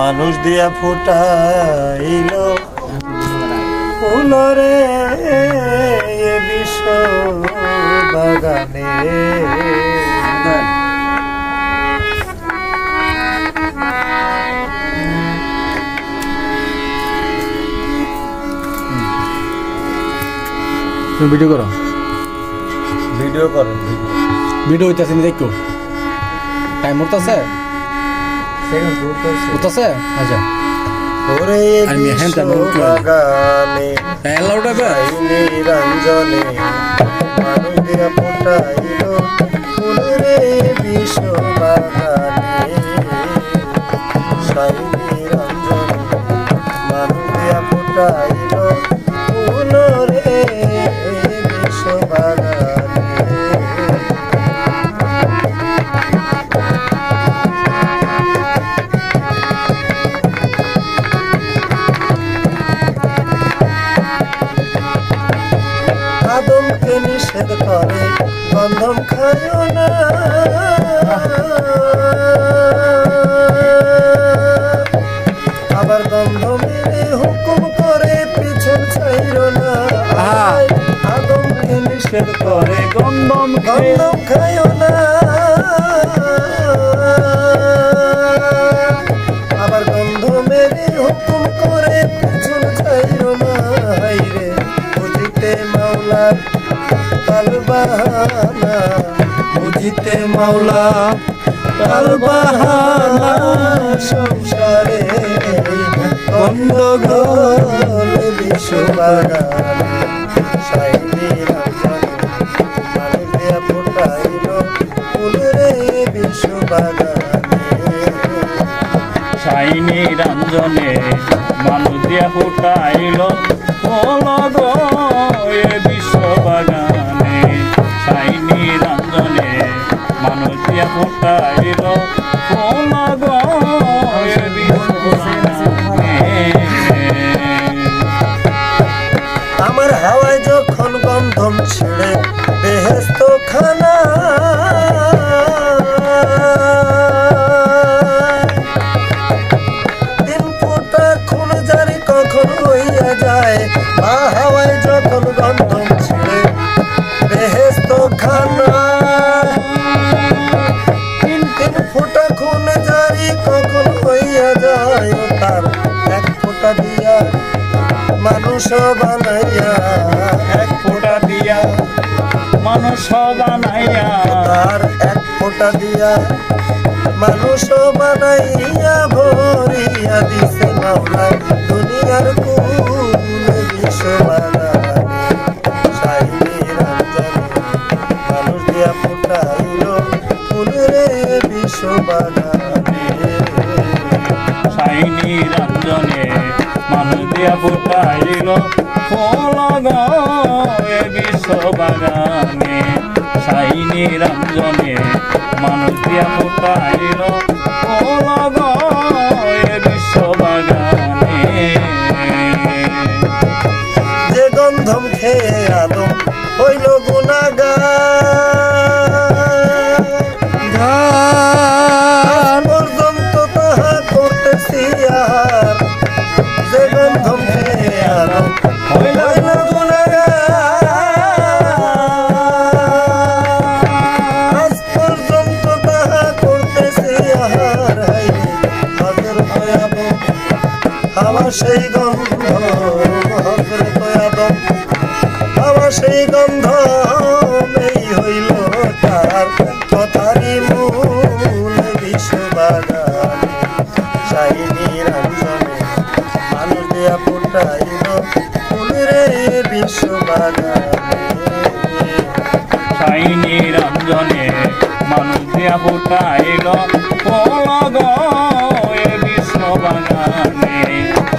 মানুষ দিয়া ফুটাইল। ফুলরে বিশ্ব বাগানে তুমি ভিডিও করো। ভিডিও করেন ভিডিও। হইতেছে আমি দেখো। টাইম উঠতেছে? উঠতেছে আচ্ছা ওরে আমি হ্যান্ডটা নোট করে- বাগানে এলা নিরঞ্জনে মানুষ দিয়া ফুটাইল ফুলরে বিশ্ব আদমকে নিষেধ করে গন্ধম খায়ও না। আবার গন্ধ মেরে হুকুম করে পিছন ছাইর না। আহা। আদমকে নিষেধ করে গন্ধম গন্ধম খায়ও না। বুঝিতে মাওলা কাল বাহানা সংসারে গন্ধগোল বিশ্ববাগানে। সাইনি ফুটাইল ফুলরে বিশ্ববাগানে সাইনি রঞ্জনে মানুষ দিয়া ফুটাইল ফলগ ফুটাইল। আমার হাওয়ায় যখন গন্ধম ছেড়ে বেহেস্ত খানা দিন ফোটা খুন জারি কখন হইয়া যায়। মা হাওয়ায় যখন গন্ধম তার এক ফোঁটা দিয়া মানুষ বানাইয়া। এক ফোঁটা দিয়া মানুষ বানাইয়া। তার এক ফোঁটা দিয়া মানুষ বানাইয়া ভরিয়া দিছে মাওলা দুনিয়ার মানুষ দিয়া ফুটাইল ফুলরে দিয়া ফুটাইল ফলগ এ বিশ্ব বাগানে সাইনি রঞ্জনে মানুষ দিয়া ফুটাইল ফলগ এ বিশ্ব যে গন্ধম খেয়ে আদম হইল গুণাগার। সেই গন্ধ আদম আমার সেই গন্ধ, এই হইল তার কথারি মূল বিশ্ববাগানে চাইনি রাঞ্জনে মানুষ দেয়া ফুটাইল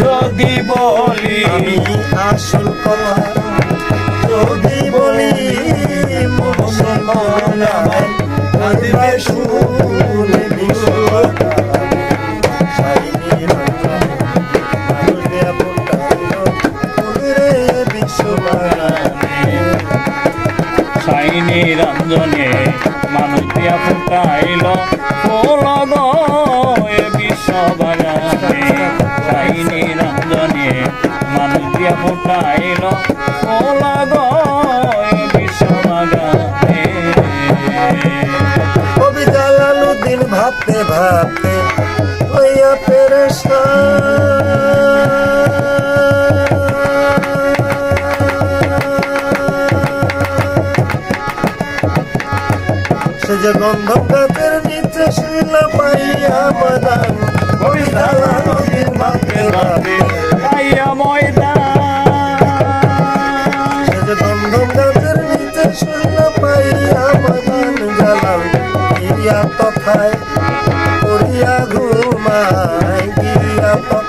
যদি বলি আসল কথা যদি বলি মুসলমান কাঁদবে শুনে রঞ্জন, মানুষে দিয়া ফুটাইল ফুল ফুটাইল ফুল গয়ে বিশ্ব কবি জালালুদ্দিন ভাবতে ভাবতে হইয়া পেরেশান সে যে গন্ধ গাছের নিচে শিল পাইয়া মাদান কবি জালালুদ্দিন ভাবতে ভাবতে পাইয়া ময়দান গিয়া তথায়